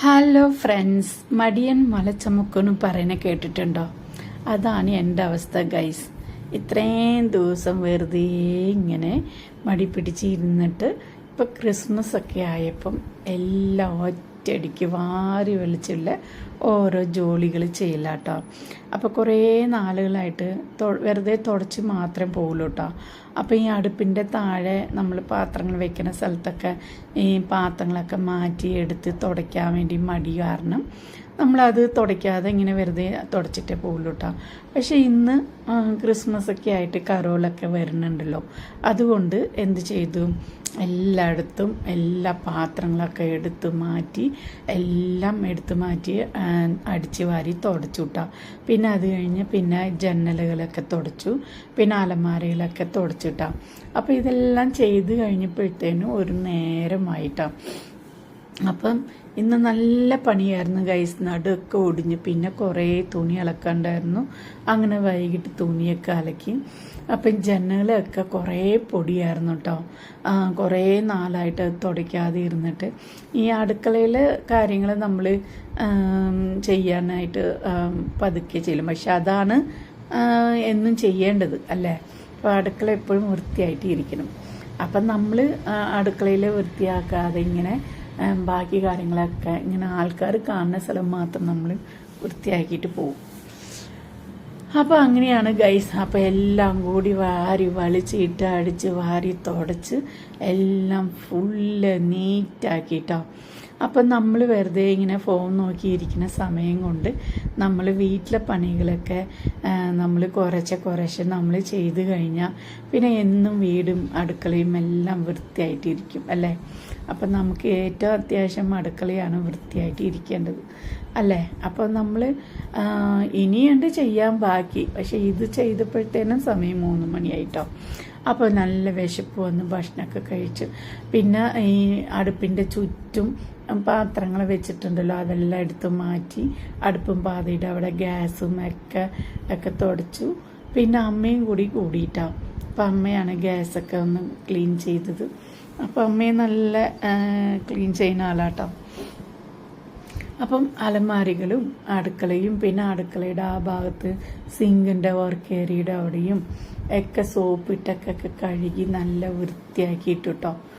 Hello friends മടിയൻ മല ചുമക്കുമെന്ന് പറയുന്ന കേട്ടിട്ടുണ്ടോ? അതാണ് എന്റെ അവസ്ഥ ഗൈസ് ഇത്രയും ദിവസം വെറുതെ ഇങ്ങനെ മടി പിടിച്ചിരുന്നിട്ട് ഇപ്പം ക്രിസ്മസ് ഒക്കെ ആയപ്പം എല്ലാം ഒറ്റയടിക്ക് വാരി വലിച്ചുള്ള ഓരോ ജോലികൾ ചെയ്യില്ല കേട്ടോ അപ്പോൾ കുറേ നാളുകളായിട്ട് വെറുതെ തുടച്ച് മാത്രമേ പോകുള്ളൂ കേട്ടോ അപ്പോൾ ഈ അടുപ്പിന്റെ താഴെ നമ്മൾ പാത്രങ്ങൾ വെക്കുന്ന സ്ഥലത്തൊക്കെ ഈ പാത്രങ്ങളൊക്കെ മാറ്റി എടുത്ത് തുടയ്ക്കാൻ വേണ്ടി മടി കാരണം നമ്മളത് തുടയ്ക്കാതെ ഇങ്ങനെ വെറുതെ തുടച്ചിട്ടേ പോകുള്ളൂ കേട്ടോ പക്ഷേ ഇന്ന് ക്രിസ്മസ് ഒക്കെ ആയിട്ട് കരോളൊക്കെ വരുന്നുണ്ടല്ലോ. അതുകൊണ്ട് എന്ത് ചെയ്തു? എല്ലായിടത്തും എല്ലാ പാത്രങ്ങളൊക്കെ എടുത്ത് മാറ്റി എല്ലാം എടുത്ത് മാറ്റി അടിച്ച് വാരി തുടച്ചു കേട്ടോ പിന്നെ അത് കഴിഞ്ഞ് പിന്നെ ജനലുകളൊക്കെ തുടച്ചു പിന്നെ അലമാരകളൊക്കെ തുടച്ചിട്ടാ. അപ്പോൾ ഇതെല്ലാം ചെയ്ത് കഴിഞ്ഞപ്പോഴത്തേനും ഒരു നേരമായിട്ടാണ് അപ്പം ഇന്ന് നല്ല പണിയായിരുന്നു ഗൈസ് നടുവൊക്കെ ഒടിഞ്ഞ് പിന്നെ കുറേ തുണി അലക്കണ്ടായിരുന്നു. അങ്ങനെ വൈകിട്ട് തുണിയൊക്കെ അലക്കി. അപ്പം ജനലൊക്കെ കുറേ പൊടിയായിരുന്നു കേട്ടോ കുറേ നാളായിട്ട് തുടയ്ക്കാതെ ഇരുന്നിട്ട്. ഈ അടുക്കളയിലെ കാര്യങ്ങൾ നമ്മൾ ചെയ്യാനായിട്ട് പതുക്കെ ചെയ്യും. പക്ഷെ അതാണ് എന്നും ചെയ്യേണ്ടത് അല്ലേ? അപ്പോൾ അടുക്കള എപ്പോഴും വൃത്തിയായിട്ട് ഇരിക്കണം അപ്പം നമ്മൾ അടുക്കളയിൽ വൃത്തിയാക്കാതെ ഇങ്ങനെ ബാക്കി കാര്യങ്ങളൊക്കെ ഇങ്ങനെ ആൾക്കാർ കാണുന്ന സ്ഥലം മാത്രം നമ്മൾ വൃത്തിയാക്കിയിട്ട് പോകും അപ്പോൾ അങ്ങനെയാണ് ഗൈസ് അപ്പോൾ എല്ലാം കൂടി വാരി വലിച്ചിട്ട് അടിച്ച് വാരി തുടച്ച് എല്ലാം ഫുള്ള് നീറ്റാക്കിട്ടോ അപ്പം നമ്മൾ വെറുതെ ഇങ്ങനെ ഫോൺ നോക്കിയിരിക്കുന്ന സമയം കൊണ്ട് നമ്മൾ വീട്ടിലെ പണികളൊക്കെ നമ്മൾ കുറച്ച് കുറച്ച് നമ്മൾ ചെയ്ത് കഴിഞ്ഞാൽ പിന്നെ എന്നും വീടും അടുക്കളയും എല്ലാം വൃത്തിയായിട്ടിരിക്കും അല്ലേ? അപ്പം നമുക്ക് ഏറ്റവും അത്യാവശ്യം അടുക്കളയാണ് വൃത്തിയായിട്ട് ഇരിക്കേണ്ടത് അല്ലേ? അപ്പോൾ നമ്മൾ ഇനിയുണ്ട് ചെയ്യാൻ ബാക്കി. പക്ഷേ ഇത് ചെയ്തപ്പോഴത്തേനും സമയം മൂന്ന് മണിയായിട്ടോ. അപ്പോൾ നല്ല വിശപ്പ് വന്ന് ഭക്ഷണമൊക്കെ കഴിച്ചു. പിന്നെ ഈ അടുപ്പിന്റെ ചുറ്റും പാത്രങ്ങൾ വെച്ചിട്ടുണ്ടല്ലോ അതെല്ലാം എടുത്ത് മാറ്റി അടുപ്പും പാതയിട്ട് അവിടെ ഗ്യാസും ഒക്കെ ഒക്കെ തുടച്ചു. പിന്നെ അമ്മയും കൂടി കൂടിയിട്ടാണ് അപ്പം അമ്മയാണ് ഗ്യാസൊക്കെ ഒന്ന് ക്ലീൻ ചെയ്തത്. അപ്പം അമ്മയെ നല്ല ക്ലീൻ ചെയ്യുന്ന ആളാട്ടോ. അപ്പം അലമാരികളും അടുക്കളയും പിന്നെ അടുക്കളയുടെ ആ ഭാഗത്ത് സിങ്കിന്റെ വർക്ക് ഏരിയയുടെ അവിടെയും ഒക്കെ സോപ്പിട്ടൊക്കെ കഴുകി നല്ല വൃത്തിയാക്കിയിട്ട് കേട്ടോ